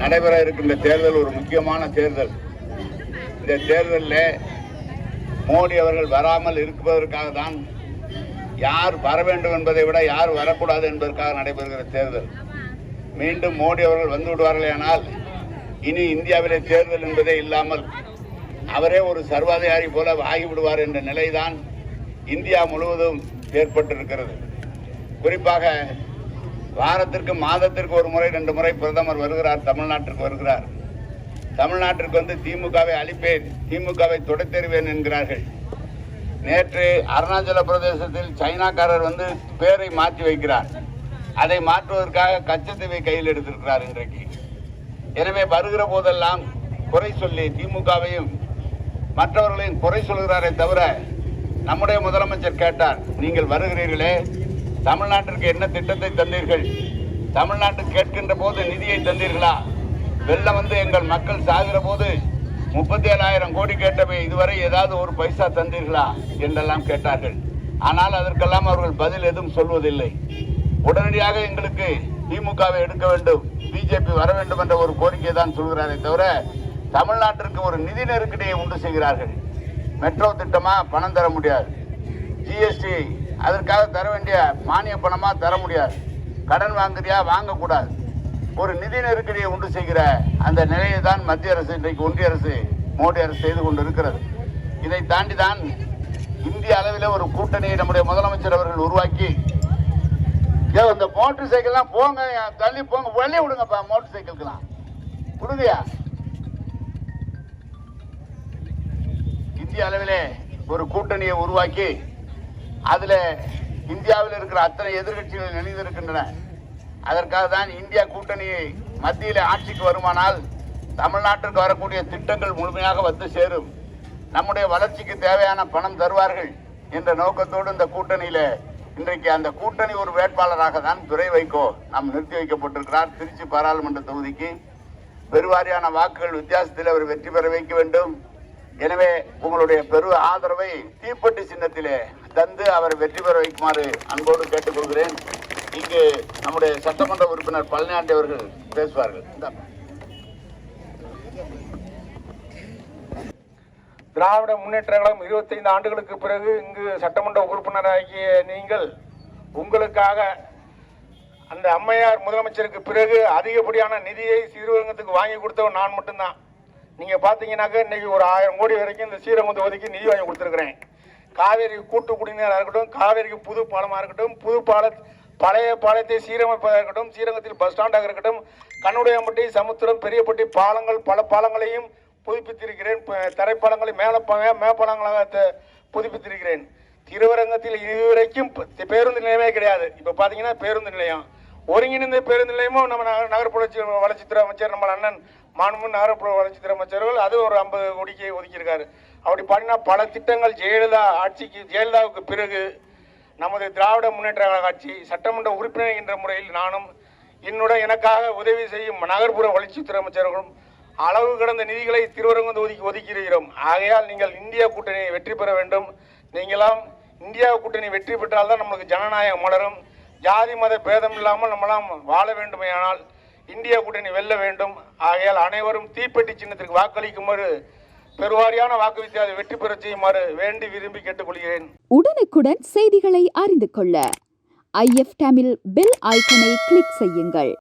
நடைபெற இருக்கின்ற தேர்தல் ஒரு முக்கியமான தேர்தல். இந்த தேர்தலில் மோடி அவர்கள் வராமல் இருப்பதற்காக தான் யார் வர வேண்டும் என்பதை விட யார் வரக்கூடாது என்பதற்காக நடைபெறுகிற தேர்தல். மீண்டும் மோடி அவர்கள் வந்து விடுவார்கள் ஆனால் இனி இந்தியாவிலே தேர்தல் என்பதே இல்லாமல் அவரே ஒரு சர்வாதிகாரி போல ஆகிவிடுவார் என்ற நிலைதான் இந்தியா முழுவதும் ஏற்பட்டிருக்கிறது. குறிப்பாக வாரத்திற்கு மாதத்திற்கு ஒரு முறை ரெண்டு முறை பிரதமர் வருகிறார் தமிழ்நாட்டிற்கு வருகிறார். தமிழ்நாட்டிற்கு வந்து திமுகவை அழிப்பேன் திமுகவை துடைத்தெறிவேன் என்கிறார்கள். நேற்று அருணாச்சல பிரதேசத்தில் சைனாக்காரர் வந்து பேரை மாற்றி வைக்கிறார். அதை மாற்றுவதற்காக கச்சத்தீவை கையில் எடுத்திருக்கிறார் இன்றைக்கு. எனவே வருகிற போதெல்லாம் குறை சொல்லி திமுகவையும் மற்றவர்களையும் குறை சொல்கிறாரே தவிர நம்முடைய முதலமைச்சர் கேட்டார் நீங்கள் வருகிறீர்களே தமிழ்நாட்டிற்கு என்ன திட்டத்தை தந்தீர்கள்? தமிழ்நாட்டுக்கு கேட்கின்ற போது நிதியை தந்தீர்களா? வெள்ளம் வந்து எங்கள் மக்கள் சாகிற போது முப்பத்தி ஏழாயிரம் கோடி கேட்டவை இதுவரை ஏதாவது ஒரு பைசா தந்தீர்களா? என்றெல்லாம் கேட்டார்கள். ஆனால் அதற்கெல்லாம் அவர்கள் பதில் எதுவும் சொல்வதில்லை. உடனடியாக எங்களுக்கு திமுகவை எடுக்க வேண்டும் பிஜேபி வர வேண்டும் என்ற ஒரு கோரிக்கை தான் சொல்கிறாரே தவிர தமிழ்நாட்டிற்கு ஒரு நிதி நெருக்கடியை உண்டு செய்கிறார்கள். மெட்ரோ திட்டமாக பணம் தர முடியாது. ஜிஎஸ்டி அதற்காக தர வேண்டிய மானிய பணமாக தர முடியாது. கடன் வாங்குறியா வாங்கக்கூடாது. ஒரு நிதி நெருக்கடியை உண்டு செய்கிற அந்த நிலையை தான் மத்திய அரசு இன்றைக்கு ஒன்றிய அரசு மோடி அரசு செய்து கொண்டு இருக்கிறது இதை தாண்டி தான் இந்திய அளவில் ஒரு கூட்டணியை நம்முடைய முதலமைச்சர் அவர்கள் உருவாக்கி ஏன் இந்த மோட்டர் சைக்கிள்லாம் போங்க தள்ளி போங்க வெளியே விடுங்கப்பா மோட்டர் சைக்கிளுக்கெல்லாம். விடுங்கயா இந்திய அளவிலே ஒரு கூட்டணியை உருவாக்கி அதில் இந்தியாவில் இருக்கிற அத்தனை எதிர்க்கட்சிகள் நினைந்திருக்கின்றன அதற்காக தான் இந்தியா கூட்டணி மத்தியில் ஆட்சிக்கு வருமானால் தமிழ்நாட்டிற்கு வரக்கூடிய திட்டங்கள் முழுமையாக வந்து சேரும். நம்முடைய வளர்ச்சிக்கு தேவையான பணம் தருவார்கள் என்ற நோக்கத்தோடு இந்த கூட்டணியில இன்றைக்கு அந்த கூட்டணி ஒரு வேட்பாளராக தான் துறை வைகோ நாம் நிறுத்தி வைக்கப்பட்டிருக்கிறார். திருச்சி பாராளுமன்ற தொகுதிக்கு பெருவாரியான வாக்குகள் வித்தியாசத்தில் அவர் வெற்றி பெற வைக்க வேண்டும். எனவே உங்களுடைய பெரு ஆதரவை தீப்பெட்டி சின்னத்திலே தந்து அவர் வெற்றி பெற வைக்குமாறு அன்போடு கேட்டுக்கொள்கிறேன். இங்கு நம்முடைய சட்டமன்ற உறுப்பினர் பழனியாண்டி அவர்கள் பேசுவார்கள். திராவிட முன்னேற்ற கழகம் 25 ஆண்டுகளுக்கு பிறகு இங்கு சட்டமன்ற உறுப்பினராகிய நீங்கள் உங்களுக்காக அந்த அம்மையார் முதலமைச்சருக்கு பிறகு அதிகப்படியான நிதியை சிறுவங்கத்துக்கு வாங்கி கொடுத்தவன் நான் மட்டும்தான். நீங்கள் பார்த்தீங்கன்னாக்க இன்றைக்கி ஒரு ஆயிரம் கோடி வரைக்கும் இந்த ஸ்ரீரங்கத்தை ஒதுக்கி நிதி வாங்கி கொடுத்துருக்குறேன். காவேரி கூட்டு குடிநீராக இருக்கட்டும் காவேரிக்கு புது பாலமாக இருக்கட்டும் புது பால பழைய பாலத்தை சீரமைப்பதாக இருக்கட்டும் ஸ்ரீரங்கத்தில் பஸ் ஸ்டாண்டாக இருக்கட்டும் கண்ணுடையம்பட்டி சமுத்திரம் பெரியப்பட்டி பாலங்கள் பல பாலங்களையும் புதுப்பித்திருக்கிறேன். தரைப்பாலங்களை மேல மேப்பாலங்களாக புதுப்பித்திருக்கிறேன். திருவரங்கத்தில் இதுவரைக்கும் பேருந்து நிலையமே கிடையாது. இப்போ பார்த்தீங்கன்னா பேருந்து நிலையம். ஒருங்கிணைந்த பேருந்து நிலையமும் நம்ம நகர்ப்புற வளர்ச்சித்துறை அமைச்சர் நம்ம அண்ணன் மாண்பு நகர்ப்புற வளர்ச்சித்துறை அமைச்சர்கள் அது ஒரு ஐம்பது கோடிக்கு ஒதுக்கியிருக்காரு. அப்படி பார்த்தீங்கன்னா பல திட்டங்கள் ஜெயலலிதா ஆட்சிக்கு ஜெயலலிதாவுக்கு பிறகு நமது திராவிட முன்னேற்ற கழக ஆட்சி சட்டமன்ற உறுப்பினர் என்ற முறையில் நானும் என்னுடன் எனக்காக உதவி செய்யும் நகர்ப்புற வளர்ச்சித்துறை அமைச்சர்களும் அளவு கடந்த நிதிகளை திருவரங்கம் ஒதுக்கி ஒதுக்கியிருக்கிறோம். ஆகையால் நீங்கள் இந்தியா கூட்டணியை வெற்றி பெற வேண்டும். நீங்களாம் இந்தியா கூட்டணி வெற்றி பெற்றால் தான் நம்மளுக்கு ஜனநாயகம் மலரும். ஜாதி மத பேதம் இல்லாமல் நம்மளாம் வாழ வேண்டுமேயானால் இந்தியா கூட்டணி வெல்ல வேண்டும். ஆகையால் அனைவரும் தீப்பெட்டி சின்னத்திற்கு வாக்களிக்குமாறு பெருவாரியான வாக்கு வித்தியாசம் வெற்றி பெறச் செய்யுமாறு வேண்டி விரும்பி கேட்டுக்கொள்கிறேன். உடனுக்குடன் செய்திகளை அறிந்து கொள்ள. ஐஎஃப் தமிழ் பெல் ஐக்கனை கிளிக் செய்யுங்கள்.